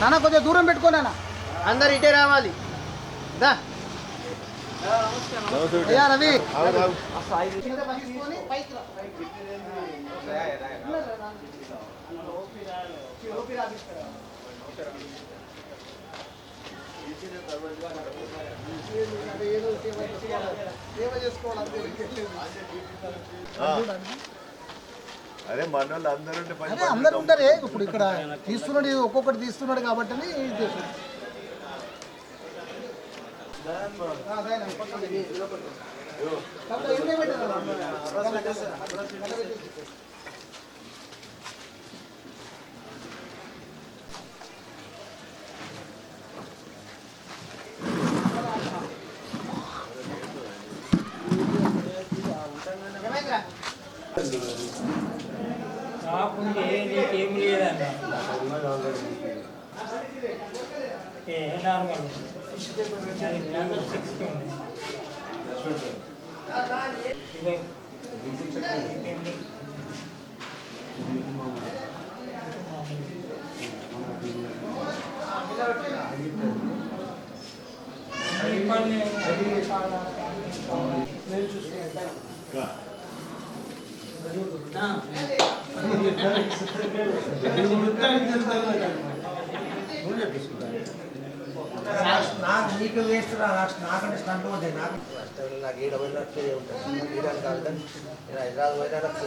నాన్న కొంచెం దూరం పెట్టుకోనా అందరు ఇటే రావాలి. దా. అయ్యా రవి. ఏదో సేవ చేసుకోవాలి. అదే మన వాళ్ళు అందరూ అదే అందరు ఉంటారే. ఇప్పుడు ఇక్కడ తీస్తున్నాడు ఒక్కొక్కటి తీస్తున్నాడు కాబట్టి ఇది చేస్తున్నాడు. ఆ, అదే నా పక్కన ఇది, ఇది ఒకటి. కాబట్టి ఇన్నే పెట్టారు. ఏమైందిరా? నాకుంది నీకేం లేదన్న. ఏ నార్మల్. అది సిక్స్టీ ఉంది. ఇదే. ఇంకేంటి? ఈ పని నాకు నీకు వేస్ట్ రా నాకు నాకంటే స్టంట్ ఉంటాయి నాకు నాకు ఈడ పోయినట్టు ఉంటుంది ఈడ కాదు కానీ నేను హైదరాబాద్ పోయినట్టు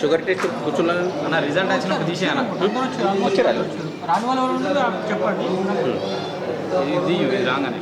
షుగర్ టెస్ట్ కూర్చున్నాను అన్న రిజల్ట్ వచ్చినప్పుడు తీసేయన వచ్చారా? రాని వాళ్ళు చెప్పండి. ఇది ఇది రాగానే.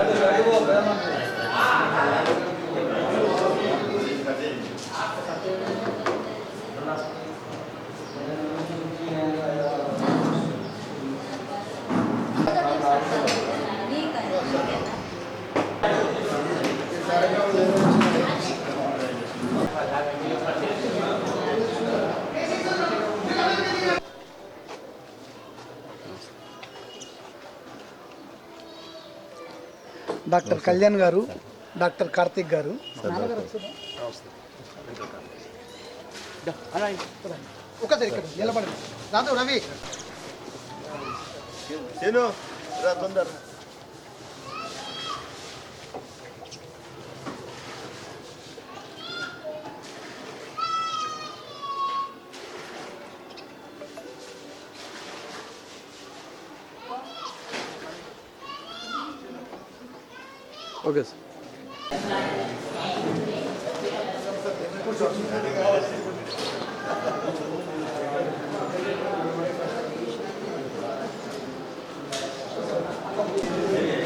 అది రాయో వేదన డాక్టర్ కళ్యాణ్ గారు డాక్టర్ కార్తిక్ గారు. ఒకసారి ఇక్కడ నిలబడండి దాంతో రవి నేను రా తొందర ఓకే సార్ ఆ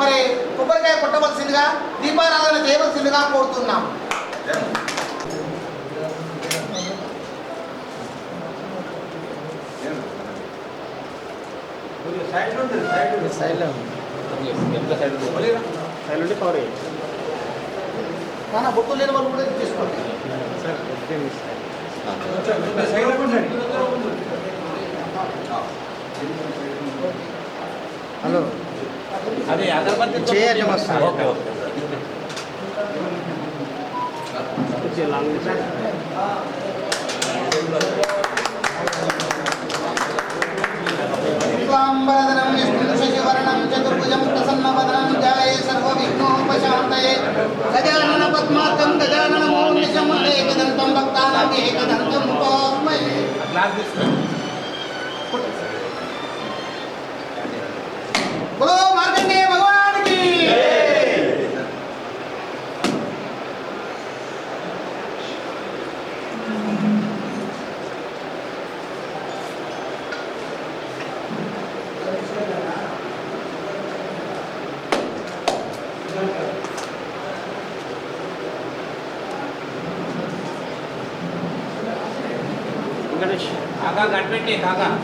మరి కొబ్బరికాయ కొట్టవలసిందిగా దీపారాధన చేయవలసిందిగా కోరుతున్నాం. కానీ బొట్టు లేని వాళ్ళు కూడా తీసుకోండి. హలో. అదే అగరబత్తి చేయాలి ఓకే ఓకే. శుక్లాంబరధరం విష్ణుం శశివర్ణం చతుర్భుజం ప్రసన్నవదనం ధ్యాయే సర్వవిఘ్నోపశాంతయే. గజానన పద్మార్కం గజానన మౌనిశం ఏకదంతం భక్తానాం ఏకదంతం ఉపాస్మై బోలో 你看看。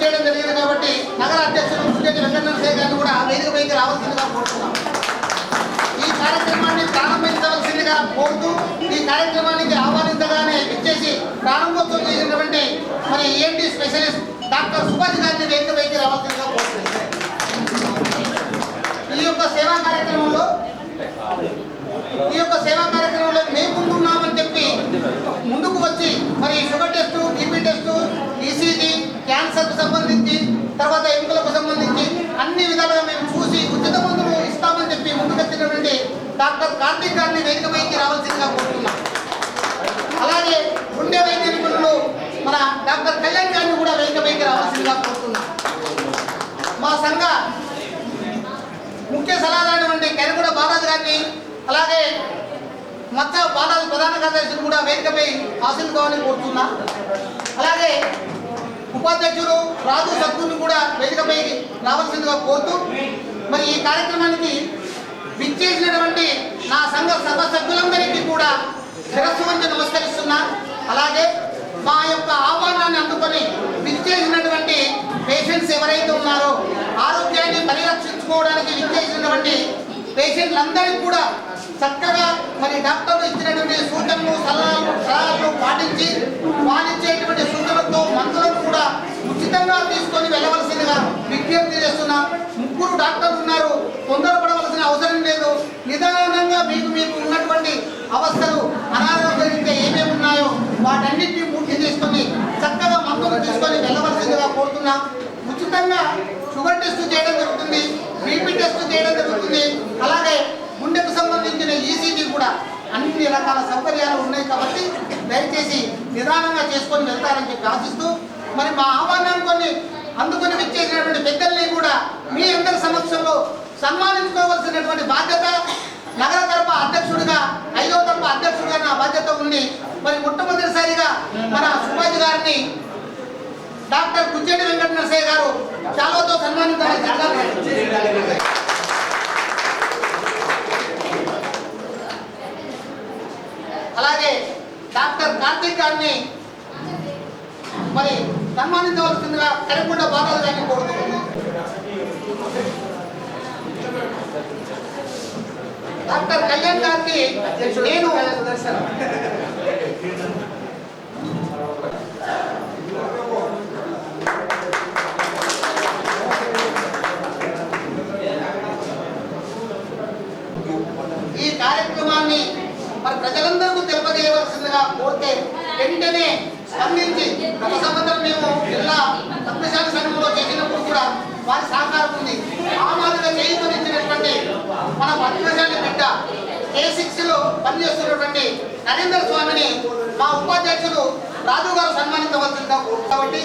చేయడం జరిగింది కాబట్టి నగర అధ్యక్షులు ముఖ్యమంత్రి వెంకటనరసయ్య గారిని కూడా వేదిక పైకి రావాల్సిందిగా కోరుతున్నాం. ఈ కార్యక్రమాన్ని ప్రారంభించవలసిందిగా కోరుతూ ఈ కార్యక్రమానికి ఆహ్వానించగానే ఇచ్చేసి ప్రారంభోత్సవం చేసినటువంటి మరి ఏంటి స్పెషలిస్ట్ డాక్టర్ సుభాష్ గారిని వేదిక పైకి రావాల్సిందిగా కోరుతున్నాం. ఈ యొక్క సేవా కార్యక్రమంలో ఈ యొక్క సేవా కార్యక్రమంలో మేము ముందున్నామని చెప్పి ముందుకు వచ్చి మరి షుగర్ టెస్ట్ బీపీ టెస్ట్ క్యాన్సర్కు సంబంధించి తర్వాత ఎముకలకు సంబంధించి అన్ని విధాలుగా మేము చూసి ఉచిత మందులు ఇస్తామని చెప్పి ముందుకొచ్చినటువంటి డాక్టర్ కార్తీక్ గారిని వేదికపైకి రావాల్సిందిగా కోరుతున్నాం. అలాగే గుండె వైద్య నిపుణులు మన డాక్టర్ కళ్యాణ్ గారిని కూడా వేదికపైకి రావాల్సిందిగా కోరుతున్నాం. మా సంఘ ముఖ్య సలహాదారు కరిగూడ బాలాజీ గారిని అలాగే మత్స్య బాలాజీ ప్రధాన కార్యదర్శిని కూడా వేదికపై హాసిల్ కావాలని కోరుతున్నా. అలాగే ఉపాధ్యక్షులు రాజు సద్గుని కూడా వేదికపై రావాల్సిందిగా కోరుతూ మరి ఈ కార్యక్రమానికి విచ్చేసినటువంటి నా సంఘ సభ సభ్యులందరికీ కూడా శిరస్సు వంటి నమస్కరిస్తున్నా. అలాగే మా యొక్క ఆహ్వానాన్ని అందుకొని విచ్చేసినటువంటి పేషెంట్స్ ఎవరైతే ఉన్నారో ఆరోగ్యాన్ని పరిరక్షించుకోవడానికి విచ్చేసినటువంటి పేషెంట్లందరికీ కూడా చక్కగా మరి డాక్టర్లు ఇచ్చినటువంటి సూచనలు సలహాలు సలహాలు పాటించి పాటించేటువంటి సూచనలతో మందులను కూడా ఉచితంగా తీసుకొని వెళ్ళవలసిందిగా విజ్ఞప్తి చేస్తున్నా. ముగ్గురు డాక్టర్లు ఉన్నారు. తొందరపడవలసిన అవసరం లేదు. నిదానంగా మీకు మీకు ఉన్నటువంటి అవస్థలు అనారోగ్యం ఇంకా ఏమేమి ఉన్నాయో వాటన్నిటిని పూర్తి చేసుకొని చక్కగా మందులు తీసుకొని వెళ్ళవలసిందిగా కోరుతున్నా. ఉచితంగా షుగర్ టెస్ట్ చేయడం జరుగుతుంది బీపీ టెస్ట్ చేయడం జరుగుతుంది అలాగే గుండెకు సంబంధించిన ఈసీజీ కూడా అన్ని రకాల సౌకర్యాలు ఉన్నాయి కాబట్టి దయచేసి నిదానంగా చేసుకొని వెళ్తారని చెప్పి ఆశిస్తూ మరి మా ఆహ్వానాన్ని కొన్ని అందుకొని విచ్చేసినటువంటి పెద్దల్ని కూడా మీ అందరి సమక్షంలో సన్మానించుకోవలసినటువంటి బాధ్యత నగర తరఫు అధ్యక్షుడిగా ఐదో తరఫు అధ్యక్షుడిగా నా బాధ్యత ఉంది. మరి మొట్టమొదటిసారిగా మన సుభాష్ గారిని డాక్టర్ కుచ్చేటి వెంకట నరసయ్య గారు చాలాతో సన్మానించాలి అలాగే డాక్టర్ కార్తిక్ గారిని మరి సన్మానించవలసిందిగా కరికొండ బాధలు గారిని కోరుతున్నాను డాక్టర్ కళ్యాణ్ గారికి నేను ఈ కార్యక్రమాన్ని మరి ప్రజలందరికీ తెలియజేయవలసిందిగా కోరితే వెంటనే స్పందించి గత సంవత్సరం మేము జిల్లా పద్మశాల సంఘంలో చేసినప్పుడు కూడా వారి సహకారం ఉంది. ఆ మాదిరిగా చేయుకొని ఇచ్చినటువంటి మన పద్మశాలి బిడ్డ ఏ సిక్స్లో పనిచేస్తున్నటువంటి నరేంద్ర స్వామిని మా ఉపాధ్యక్షులు రాజు గారు సన్మానించవలసిందిగా కాబట్టి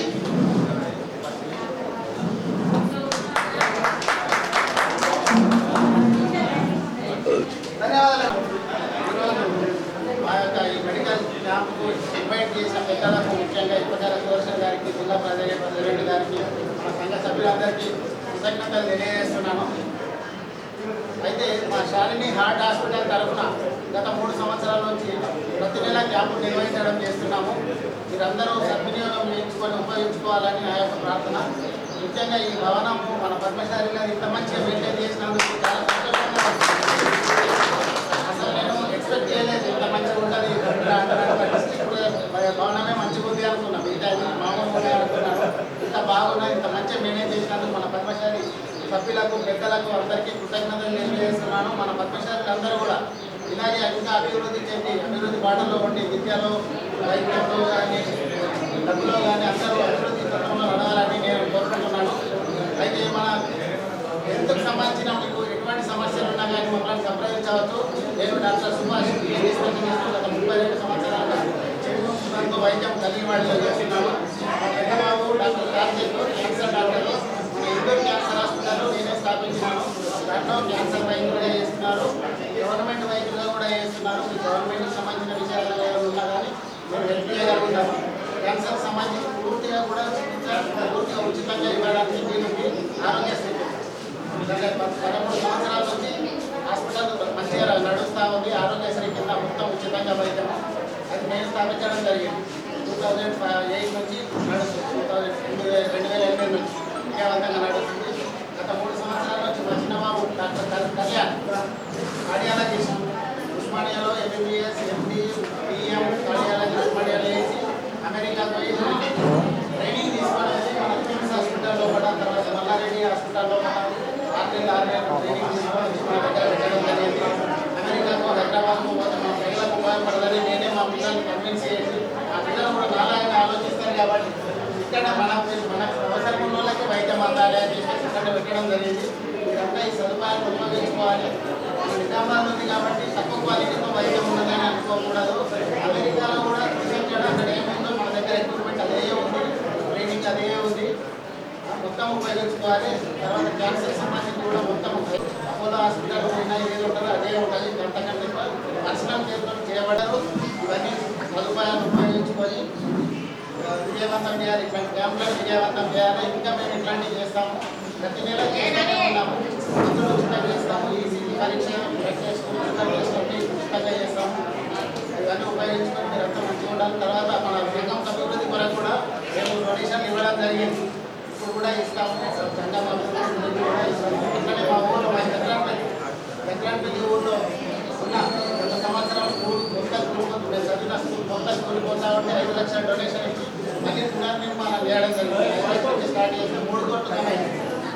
పెద్దలకు ముఖ్యంగా ఇప్పటికల సుదర్శన్ గారికి జిల్లా ప్రజల ప్రెసిడెంట్ గారికి మా సంఘ సభ్యులందరికీ కృతజ్ఞతలు తెలియజేస్తున్నాను. అయితే మా శాలిని హార్ట్ హాస్పిటల్ తరఫున గత మూడు సంవత్సరాల నుంచి ప్రతి నెల క్యాంపు నిర్వహించడం చేస్తున్నాము. మీరందరూ సద్వినియోగం చేయించుకొని ఉపయోగించుకోవాలని నా యొక్క ప్రార్థన. ముఖ్యంగా ఈ భవనము మన పద్మశాలిలో ఇంత మంచిగా మెయింటైన్ చేసినందుకు చాలా సంతోషంగా ఉంది. అసలు నేను ఎక్స్పెక్ట్ చేయలేదు ఇంత మంచిగా ఉంటుంది డిస్ట్రిక్ట్ భవనమే మంచిగా ఉంది అనుకున్నా మిగతా ఇది మామూలు ఉంది అనుకున్నాను ఇంత బాగున్నా ఇంత మంచి మేనేజ్ చేసినందుకు మన పద్మశాలి సభ్యులకు పెద్దలకు అందరికీ కృతజ్ఞతలు తెలియజేస్తున్నాను. మన పద్మశాలి అందరూ కూడా ఇలాగే ఇంకా అభివృద్ధి చెంది అభివృద్ధి బాటలో ఉండి విద్యలో వైద్యంలో కానీ డబ్బులో కానీ అందరూ అభివృద్ధి పథంలో నడవాలని నేను కోరుకుంటున్నాను. అయితే మన ఎందుకు సంబంధించిన మీకు ఎటువంటి సమస్యలు ఉన్నా కానీ మమ్మల్ని సంప్రదించవచ్చు. నేను డాక్టర్ సుభాష్ పిహెచ్డి స్పెషలిస్ట్ గత ముప్పై రెండు సంవత్సరాల వైద్యం కలిగి వాళ్ళు చేస్తున్నాను. పెద్దబాబు doctor cancer doctor Indore cancer hospital నేనే స్థాపించినాను దాంట్లో క్యాన్సర్ వైద్యులు కూడా చేస్తున్నారు గవర్నమెంట్ వైద్యులు కూడా చేస్తున్నారు మీ గవర్నమెంట్కి సంబంధించిన విషయాలు ఉన్నా కానీ మేము హెల్ప్ చేయగలుగుతాము క్యాన్సర్ సంబంధించి పూర్తిగా కూడా చికిత్స పూర్తిగా ఉచితంగా ఇవ్వడానికి వీలుంది ఆరోగ్యశ్రీ గత పదమూడు సంవత్సరాల నుంచి హాస్పిటల్ మంచిగా నడుస్తూ ఉంది. ఆరోగ్యశ్రీ కింద మొత్తం ఉచితంగా వైద్యం అది నేను స్థాపించడం జరిగింది. థౌజండ్ ఎయిట్ నుంచి నడుస్తుంది టూ థౌజండ్ ఎనిమిది వేల- రెండు వేల ఎనిమిది నుంచి విజయవంతంగా నడుస్తుంది గత మూడు సంవత్సరాల నుంచి మా చిన్నబాబు డాక్టర్ కల్- కళ్యాణ్ కార్డియాలజిస్ట్ ఉస్మానియాలో ఎంబీబీఎస్ ఎండి బిఎం కార్డియాలజీ ఉస్మానియాలో వేసి అమెరికా పోయి ట్రైనింగ్ తీసుకొని వచ్చి మన కిమ్స్ హాస్పిటల్లో కూడా తర్వాత మల్లారెడ్డి హాస్పిటల్లో కూడా ఆర్టిల్ ఆర్మీ ట్రైనింగ్ తీసుకొని వచ్చి మన దగ్గర పెట్టడం జరిగింది అమెరికాకు హైదరాబాద్కు పోతే మా పిల్లలకు ఉపయోగపడదని నేనే మా పిల్లల్ని కన్విన్స్ చేసి ఆ కూడా నాలాగా ఆలోచిస్తారు కాబట్టి ఇక్కడ మన మన అవసరం ఉన్న వాళ్ళకి వైద్యం అందాలి అని చెప్పేసి ఇక్కడ పెట్టడం జరిగింది. ఇదంతా ఈ సదుపాయాన్ని ఉపయోగించుకోవాలి. నిజామాబాద్ ఉంది కాబట్టి తక్కువ క్వాలిటీతో వైద్యం ఉన్నదని అనుకోకూడదు. అమెరికాలో కూడా రీసెర్చ్ చేయడం అక్కడ ఏముందో మన దగ్గర ఎక్విప్మెంట్ అదే ఉంది. ట్రైనింగ్ అదే ఉంది. మొత్తం ఉపయోగించుకోవాలి. తర్వాత క్యాన్సర్ సంబంధించి కూడా మొత్తం అపోలో హాస్పిటల్ ఏదో ఏది ఉంటుందో అదే ఉంటుంది. అంతకంటే పర్సనల్ కేర్తో చేయబడరు. ఇవన్నీ సదుపాయాలు ఉపయోగించుకొని విజయవంతం చేయాలి. ఇట్లాంటి క్యాంపులను విజయవంతం చేయాలి. ఇంకా మేము ఇట్లాంటివి చేస్తాము. ప్రతి నెల చేస్తాము ఉన్నాము. ఉచితంగా చేస్తాము. ఈసీజీ పరీక్ష బ్లడ్ టెస్ట్ షుగర్ ఉచితంగా చేస్తాము. ఇవన్నీ ఉపయోగించుకొని మీరు అంతా మంచిగా ఉండాలి. తర్వాత మన సంఘం అభివృద్ధి కొరకు కూడా మేము డొనేషన్లు ఇవ్వడం జరిగింది. ఇప్పుడు కూడా ఇస్తాము. సంఘం అభివృద్ధి కూడా ఇస్తాము. ఇట్లనే మా ఊళ్ళో మా ఎకరాపల్లి ఎకరాపల్లి ఊళ్ళో ఉన్న గత సంవత్సరం స్కూల్ మొత్తం స్కూల్ నేను చదివిన స్కూల్ మొత్తం స్కూల్ పోతా ఉంటే ఐదు లక్షల డొనేషన్ ఇచ్చి మళ్ళీ పునర్నిర్మాణం చేయడం జరిగింది. స్టార్ట్ చేసి మూడు కోట్లు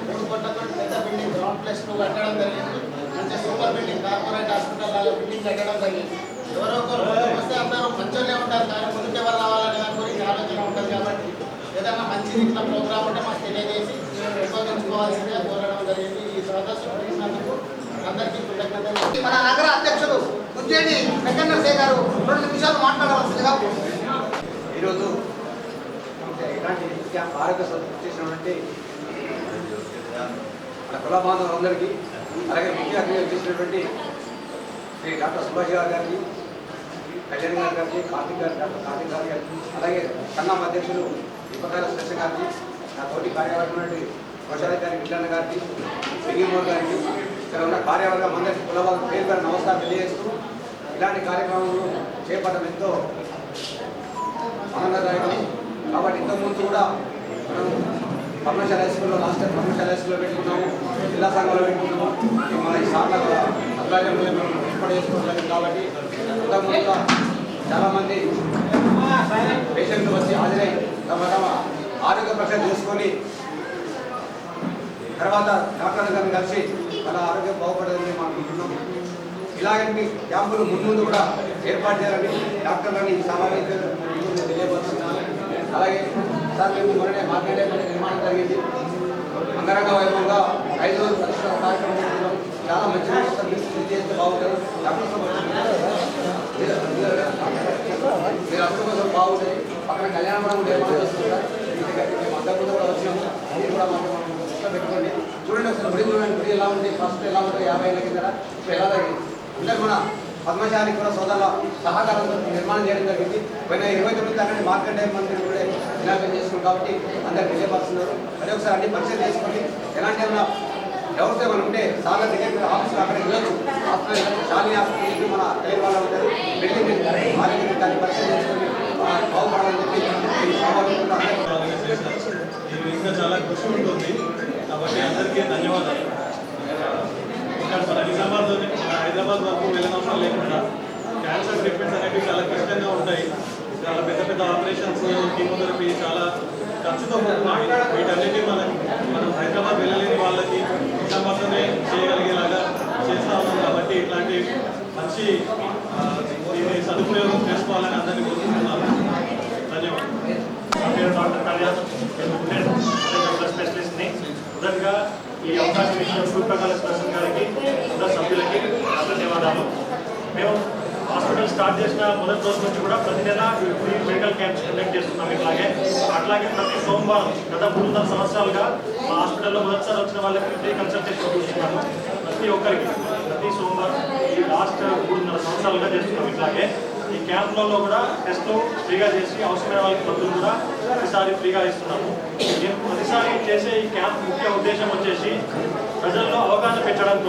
మూడు కోట్లతో పెద్ద బిల్డింగ్ గ్రౌండ్ ప్లస్ టూ కట్టడం జరిగింది. మంచి సూపర్ బిల్డింగ్ కార్పొరేట్ హాస్పిటల్ లాగా బిల్డింగ్ కట్టడం జరిగింది. ఎవరో ఒకరు వస్తే అందరూ మంచోళ్ళే ఉంటారు కానీ ముందుకు ఎవరు రావాలనే దాని గురించి ఆలోచన ఉంటుంది కాబట్టి ఏదైనా మంచి ఇట్లా ప్రోగ్రామ్ ఉంటే మాకు తెలియజేసి ఉపయోగించుకోవాల్సిందే కోరడం జరిగింది. ఈ సదస్సు పెట్టినందుకు అందరికీ కృతజ్ఞతలు. మన నగర అధ్యక్షుడు ఉజ్జయిని వెంకన్న సే గారు రెండు నిమిషాలు మాట్లాడవలసిందిగా ఈరోజు ఇలాంటి క్యాంప్ ఆరోగ్య సదస్సు చేసినటువంటి మన కుల బాంధవులందరికీ అలాగే ముఖ్య అతిథిగా చేసినటువంటి శ్రీ డాక్టర్ సుభాష్ గారు గారికి కళ్యాణ్ గారు గారికి కార్తీక్ గారి డాక్టర్ కార్తీక్ గారు గారికి అలాగే సంఘం అధ్యక్షులు విపకాల శ్రేష్ఠ గారికి నా తోటి కార్యవర్గం ప్రసాద్ విజ్ఞాన గారికి సింగిమోర్ గారికి ఇక్కడ ఉన్న కార్యవర్గం అందరికీ కులబాధ పేరు గారి నమస్కారం తెలియజేస్తూ ఇలాంటి కార్యక్రమాలు చేపట్టడం ఎంతో ఆనందదాయకం కాబట్టి ఇంతకుముందు కూడా మనం పద్మశాల హైస్కూల్లో లాస్ట్ టైం పద్మశాల హై స్కూల్లో పెట్టుకున్నాము. జిల్లా సంఘంలో పెట్టుకున్నాము. మన ఈ సార్ల ఆధ్వర్యంలో మనం ఏర్పాటు చేసుకోవడం కాబట్టి ఇంతకుముందు చాలామంది పేషెంట్లు వచ్చి హాజరై తమ తమ ఆరోగ్య పరీక్ష చేసుకొని తర్వాత డాక్టర్ గారిని కలిసి మన ఆరోగ్యం బాగుపడదని మనం అనుకుంటున్నాం ఇలాగంటి క్యాంపులు ముందు కూడా ఏర్పాటు చేయాలని డాక్టర్లని సమావేశం తెలియపరుస్తున్నాను. అలాగే సార్ మేము మొన్ననే మాట్లాడే నిర్మాణం జరిగింది. అంగరంగ వైభవంగా ఐదు రోజులు పరిశ్రమ కార్యక్రమం చేస్తున్నాం చాలా మంచి చేస్తే బాగుంటుంది. మీరు అర్థం కోసం బాగుంటుంది. పక్కన కళ్యాణపురం కూడా ఏర్పాటు సార్. మేము కూడా వచ్చినాము మీరు కూడా మాకు పెట్టుకోండి. చూడండి ఒకసారి గుడి చూడండి గుడి ఎలా ఉంది? ఫస్ట్ ఎలా ఉంటుంది యాభై ఏళ్ళ కింద ఇప్పుడు ఎలా తగ్గింది అందరూ పద్మశాలి కూడా సోదరుల సహకారంతో నిర్మాణం చేయడం జరిగింది. పైన ఇరవై తొమ్మిది తారీఖు మార్కెట్ మంత్రి కూడా వినాయకం చేసుకున్నాం కాబట్టి అందరు తెలియపరుస్తున్నారు. అదే ఒకసారి అన్ని పరిచయం చేసుకోండి. ఎలాంటి ఏమైనా డౌట్స్ ఏమైనా ఉంటే సార్ల దగ్గర ఆఫీస్ అక్కడ వెళ్ళొచ్చు షాలి ఆఫీస్ మన టైం వాళ్ళు ఉంటారు బిల్డింగ్ మార్కెట్ దాన్ని పరిచయం చేసుకొని బాగుపడాలని చెప్పి ఇంకా చాలా కృషి ఉంటుంది. కాబట్టి అందరికీ ధన్యవాదాలు. ఇక్కడ మన నిజామాబాద్లోనే హైదరాబాద్ వరకు వెళ్ళనవసరం లేకుండా క్యాన్సర్ ట్రీట్మెంట్స్ అనేవి చాలా కష్టంగా ఉంటాయి. చాలా పెద్ద పెద్ద ఆపరేషన్స్ కీమోథెరపీ చాలా ఖర్చుతో కూడుకున్నాయి వీటన్నిటి మనం మనం హైదరాబాద్ వెళ్ళలేని వాళ్ళకి మాత్రమే చేయగలిగేలాగా చేస్తా ఉన్నాం కాబట్టి ఇట్లాంటి మంచి దీన్ని సదుపయోగం చేసుకోవాలని అందరినీ కోరుకుంటున్నాను. ధన్యవాదాలు. నా పేరు డాక్టర్ కళ్యాణ్. స్పెషలిస్ట్ని. మొదటిగా ఈ అవకాశం ఇచ్చిన సూర్యప్రకాశ్ స్పెషల్ గారికి అందరు సభ్యులకి ధన్యవాదాలు. మేము హాస్పిటల్ స్టార్ట్ చేసిన మొదటి రోజు నుంచి కూడా ప్రతి నెల ఫ్రీ మెడికల్ క్యాంప్స్ కండక్ట్ చేస్తున్నాం ఇట్లాగే అట్లాగే ప్రతి సోమవారం గత మూడున్నర సంవత్సరాలుగా మా హాస్పిటల్లో మొదటిసారి వచ్చిన వాళ్ళకి ఫ్రీ కన్సల్టేషన్ చూస్తున్నాము. ప్రతి ఒక్కరికి ప్రతి సోమవారం ఈ లాస్ట్ మూడున్నర సంవత్సరాలుగా చేస్తున్నాం ఇట్లాగే ఈ క్యాంప్లలో కూడా టెస్ట్లు ఫ్రీగా చేసి అవసరమైన వాళ్ళకి మందులు కూడా ప్రతిసారి ఫ్రీగా ఇస్తున్నాము. మేము ప్రతిసారి చేసే ఈ క్యాంప్ ముఖ్య ఉద్దేశం వచ్చేసి ప్రజల్లో అవగాహన పెంచడం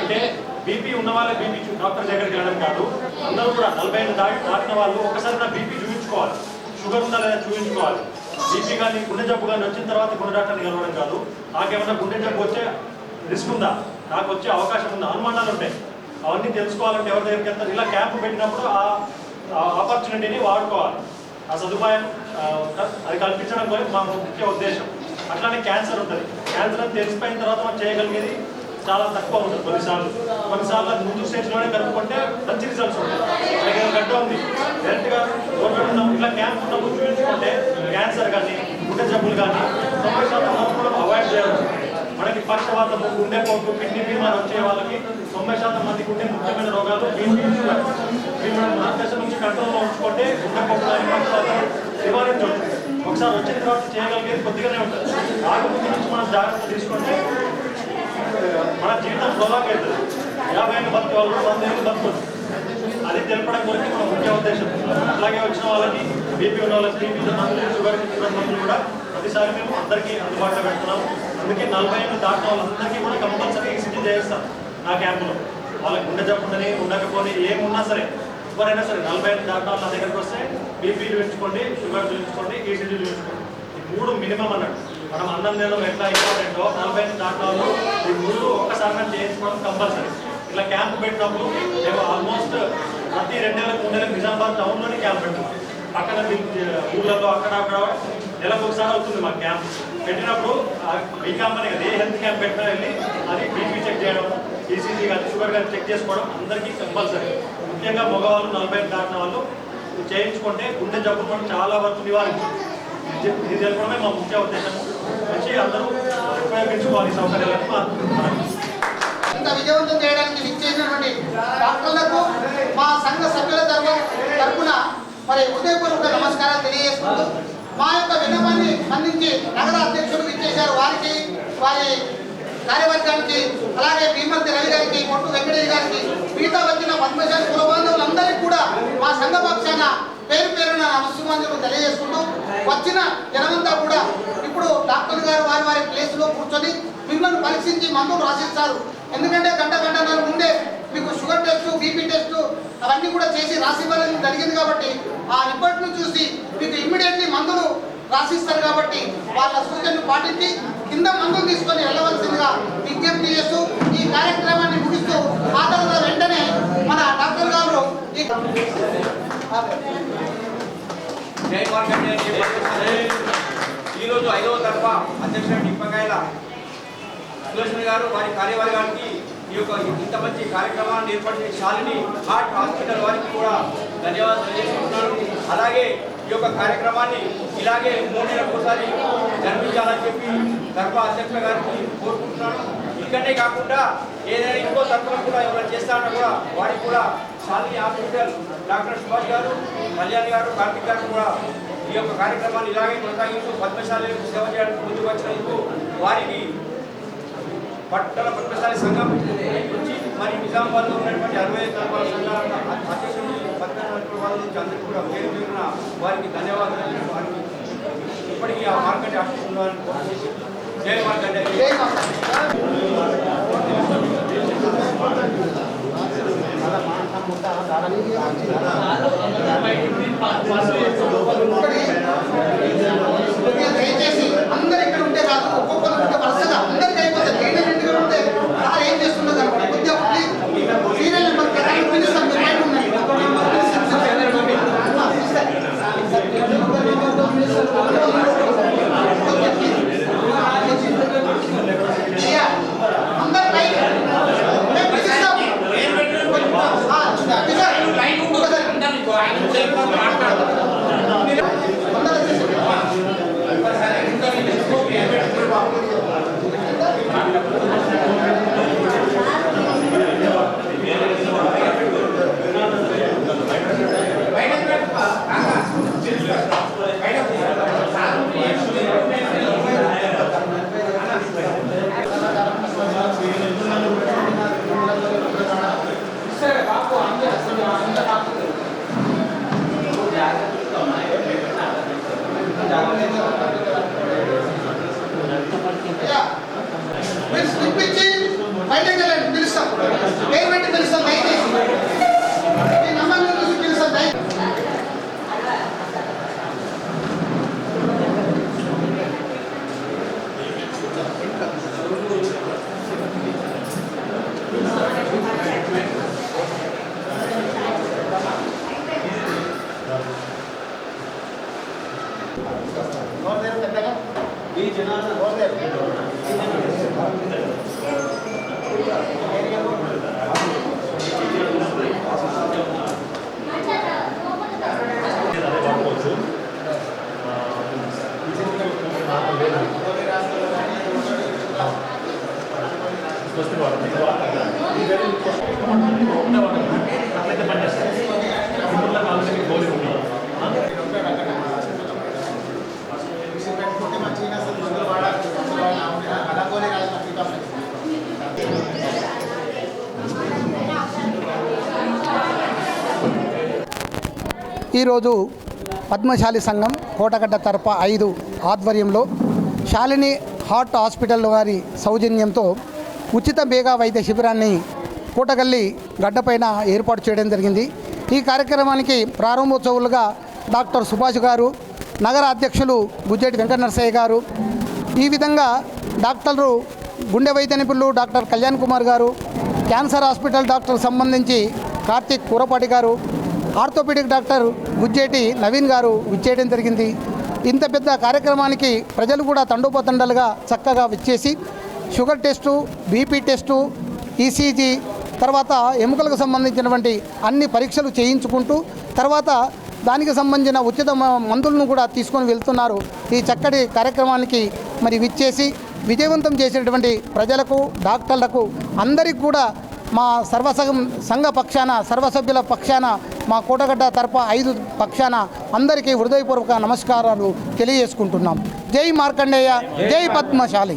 అంటే బీపీ ఉన్న వాళ్ళే బీపీ డాక్టర్ దగ్గరికి వెళ్ళడం కాదు. అందరూ కూడా నలభై ఐదు దాటి దాటిన వాళ్ళు ఒకసారి నా బీపీ చూపించుకోవాలి. షుగర్ ఉందా లేదా చూపించుకోవాలి. బీపీ కానీ గుండె జబ్బు కానీ వచ్చిన తర్వాత గుండె డాక్టర్ని కలవడం కాదు. నాకేమన్నా గుండె జబ్బు వచ్చే రిస్క్ ఉందా? నాకు వచ్చే అవకాశం ఉందా? అనుమానాలు ఉంటాయి. అవన్నీ తెలుసుకోవాలంటే ఎవరి దగ్గరికి వెళ్తారు? ఇలా క్యాంపు పెట్టినప్పుడు ఆ ఆపర్చునిటీని వాడుకోవాలి. ఆ సదుపాయం అది కల్పించడం మా ముఖ్య ఉద్దేశం. అట్లానే క్యాన్సర్ ఉంటుంది. క్యాన్సర్ అని తెలిసిపోయిన తర్వాత మనం చేయగలిగేది చాలా తక్కువ ఉంటుంది కొన్నిసార్లు. కొన్నిసార్లు అది ముందు స్టేజ్లోనే కలుపుకుంటే మంచి రిజల్ట్స్ ఉంటాయి. అలాగే గడ్డ ఉంది డైరెక్ట్గా గవర్నమెంట్ ఇట్లా క్యాంప్ ఉన్నప్పుడు చూపించుకుంటే క్యాన్సర్ కానీ గుండె జబ్బులు కానీ తొంభై శాతం మనం అవాయిడ్ చేయాలి మనకి పక్షవాతము గుండెపోటు కిడ్నీ బీమార్ వచ్చే వాళ్ళకి తొంభై శాతం మందికి ఉండే ముఖ్యమైన రోగాలు బీపీ షుగర్ ఇవి మనం మన నుంచి కంట్రోల్లో ఉంచుకుంటే గుండెపోటు కానీ పక్షవాతం ఒకసారి వచ్చిన తర్వాత చేయగలిగేది కొద్దిగానే ఉంటుంది. రాకముందు నుంచి మనం జాగ్రత్త తీసుకుంటే మన జీవితం స్లోలాగా అవుతుంది యాభై ఏళ్ళు బతికే వాళ్ళు వంద ఏళ్ళు బతుకోవచ్చు అది తెలపడం కొరకు మన ముఖ్య ఉద్దేశం. అలాగే వచ్చిన వాళ్ళకి బీపీ ఉన్న వాళ్ళకి బీపీ మందులు షుగర్ మందులు కూడా ప్రతిసారి మేము అందరికీ అందుబాటులో పెడుతున్నాం అందుకే నలభై ఏళ్ళు దాటిన వాళ్ళందరికీ కూడా కంపల్సరీ ఈసీజీ చేయిస్తాం నా క్యాంపులో వాళ్ళకి గుండె జబ్బు ఉండని ఏమున్నా సరే ఎవరైనా సరే నలభై ఐదు దాటిన నా దగ్గరికి వస్తే బీపీ చూపించుకోండి షుగర్ చూపించుకోండి ఈసీజీ చూపించుకోండి ఈ మూడు మినిమం అన్నట్టు మనం అన్నం తినడం ఎట్లా ఇంపార్టెంటో నలభై ఐదు దాటిన ఈ మూడు ఒక్కసారి చేయించుకోవడం కంపల్సరీ. ఇట్లా క్యాంప్ పెట్టినప్పుడు మేము ఆల్మోస్ట్ ప్రతి రెండు నెల మూడు మూడేళ్ళకి నిజామాబాద్ టౌన్లోనే క్యాంప్ పెట్టాం పక్కన ఊళ్ళలో అక్కడ అక్కడ నెలకు ఒకసారి అవుతుంది మా క్యాంప్. పెట్టినప్పుడు మీ కంపెనీ కదా ఏ హెల్త్ క్యాంప్ పెట్టినా వెళ్ళి అది బీపీ చెక్ చేయడం ఈసీజీ కానీ షుగర్ కానీ చెక్ చేసుకోవడం అందరికీ కంపల్సరీ. ముఖ్యంగా మగవాళ్ళు నలభై దాటిన వాళ్ళు చేయించుకుంటే గుండె జబ్బు మనం చాలా వరకు నివారించాలి ఇది ఇది మా ముఖ్య ఉద్దేశం వచ్చి అందరూ ఉపయోగించుకోవాలి సౌకర్యాలను మా ఇంత విజయవంతం చేయడానికి నిశ్చయించినటువంటి డాక్టర్లకు మా సంఘ సభ్యుల తరఫు తరఫున మరి ఉదయపూర్వక నమస్కారాలు తెలియజేసుకుంటూ మా యొక్క విన్నపాన్ని అందించి నగర అధ్యక్షులు విచ్చేశారు. వారికి వారి కార్యవర్గానికి అలాగే భీమంతి రవి గారికి కొట్టు వెంకటేష్ గారికి మిగతా వచ్చిన పద్మశాలి కుల బాంధవులందరికీ కూడా మా సంఘ పక్షాన పేరు పేరున నమస్సుమాంజలు తెలియజేసుకుంటూ వచ్చిన జనమంతా కూడా ఇప్పుడు డాక్టర్ గారు వారి వారి ప్లేస్లో కూర్చొని మిమ్మల్ని పరీక్షించి మందులు రాసిస్తారు. ఎందుకంటే గంట గంటన్నర ముందే మీకు షుగర్ టెస్ట్ బీపీ టెస్ట్ అవన్నీ కూడా చేసి రాసి ఇవ్వాలని జరిగింది కాబట్టి ఆ రిపోర్ట్ను చూసి మీకు ఇమ్మీడియట్లీ మందులు రాసిస్తారు కాబట్టి వాళ్ళ సూచనలు పాటించి కింద మందులు తీసుకొని వెళ్ళవలసిందిగా విజ్ఞప్తి చేస్తూ ఈ కార్యక్రమాన్ని ముగిస్తూ ఆ తర్వాత వెంటనే మన డాక్టర్ గారు ఈ జై ఈరోజు ఐదవ తరఫా అధ్యక్షుడు నిప్పకాయల సులోచన గారు వారి కార్యవర్గానికి ఈ యొక్క ఇంత మంచి కార్యక్రమాన్ని ఏర్పాటు చేసిన శాలిని హార్ట్ హాస్పిటల్ వారికి కూడా ధన్యవాదాలు తెలియజేస్తున్నాను అలాగే ఈ యొక్క కార్యక్రమాన్ని ఇలాగే మూడు ఒకసారి జన్మించాలని చెప్పి గర్భ అధ్యక్ష గారికి కోరుకుంటున్నాను. ఇక్కడే కాకుండా ఏదైనా ఇంకో తరఫున కూడా ఎవరైనా చేస్తారన్నా కూడా వారికి కూడా శాలిని హాస్పిటల్ డాక్టర్ సుభాష్ గారు కళ్యాణ్ గారు కార్తిక్ గారు కూడా ఈ యొక్క కార్యక్రమాన్ని ఇలాగే కొనసాగిస్తూ పద్మశాలకు సేవ చేయడానికి ముందుకు వచ్చినందుకు వారికి పట్టణ పద్మశాలి సంఘం నుంచి మరి నిజామాబాద్లో ఉన్నటువంటి అరవై ఐదు సంఘాల అధ్యక్షులు అందరికీ కూడా పేరు పేరున వారికి ధన్యవాదాలు వారికి ఇప్పటికీ ఆ మార్కెట్ ఆశిస్తున్నారని కోరుకుంటూ జై మార్కెట్ జై మాతా. కొద్దిగా దయచేసి అందరు ఇక్కడ ఉంటే కాదు ఒక్కొక్కరు ఉంటే వరుసగా అందరికి అయిపోతుంది ఏంటంటే ఇంటికి ఉంటే సార్ ఏం చేస్తుండో కనుక కొద్దిగా ప్లీజ్ సీరియల్ నెంబర్ ప్రకారం పిలుస్తాం మీరు బయట ఉండండి. అయ్యా, అందరు బయట. మేము పిలుస్తాం. ఆ, పిలుస్తాం. అందరూ వచ్చేసి. అయ్యా, మీరు స్లిప్ ఇచ్చి బయటకు వెళ్ళండి పిలుస్తాం పేరు పెట్టి పిలుస్తాం దయచేసి మీ నంబర్ చూసి పిలుస్తాం దయ పెట్టుకుంటే మంచిగా అసలు మందులు వాడాలి మందులు వాడాలి అలాగోనే కాదు నాకు ఇంకా ఈరోజు పద్మశాలి సంఘం కోటగడ్డ తరప ఐదు ఆధ్వర్యంలో శాలిని హార్ట్ హాస్పిటల్ వారి సౌజన్యంతో ఉచిత బేగా వైద్య శిబిరాన్ని కూటగల్లి గడ్డపైన ఏర్పాటు చేయడం జరిగింది. ఈ కార్యక్రమానికి ప్రారంభోత్సవాలుగా డాక్టర్ సుభాష్ గారు నగర అధ్యక్షులు గుజ్జేటి వెంకట నరసయ్య గారు ఈ విధంగా డాక్టర్లు గుండె వైద్య నిపుణులు డాక్టర్ కళ్యాణ్ కుమార్ గారు క్యాన్సర్ హాస్పిటల్ డాక్టర్ సంబంధించి కార్తీక్ కూరపాటి గారు ఆర్థోపెడిక్ డాక్టర్ గుజ్జేటి నవీన్ గారు విచ్చేయడం జరిగింది. ఇంత పెద్ద కార్యక్రమానికి ప్రజలు కూడా తండోపతండాలుగా చక్కగా విచ్చేసి sugar test BP test ECG తర్వాత ఎముకలకు సంబంధించినటువంటి అన్ని పరీక్షలు చేయించుకుంటూ తర్వాత దానికి సంబంధించిన ఉచిత మ- మందులను కూడా తీసుకొని వెళ్తున్నారు. ఈ చక్కటి కార్యక్రమానికి మరి విచ్చేసి విజయవంతం చేసినటువంటి ప్రజలకు డాక్టర్లకు అందరికీ కూడా మా సర్వసంఘం సంఘ పక్షాన సర్వసభ్యుల పక్షాన మా కోటగడ్డ తరఫ ఐదు పక్షాన అందరికీ హృదయపూర్వక నమస్కారాలు తెలియజేసుకుంటున్నాం. జై మార్కండేయ జై పద్మశాలి.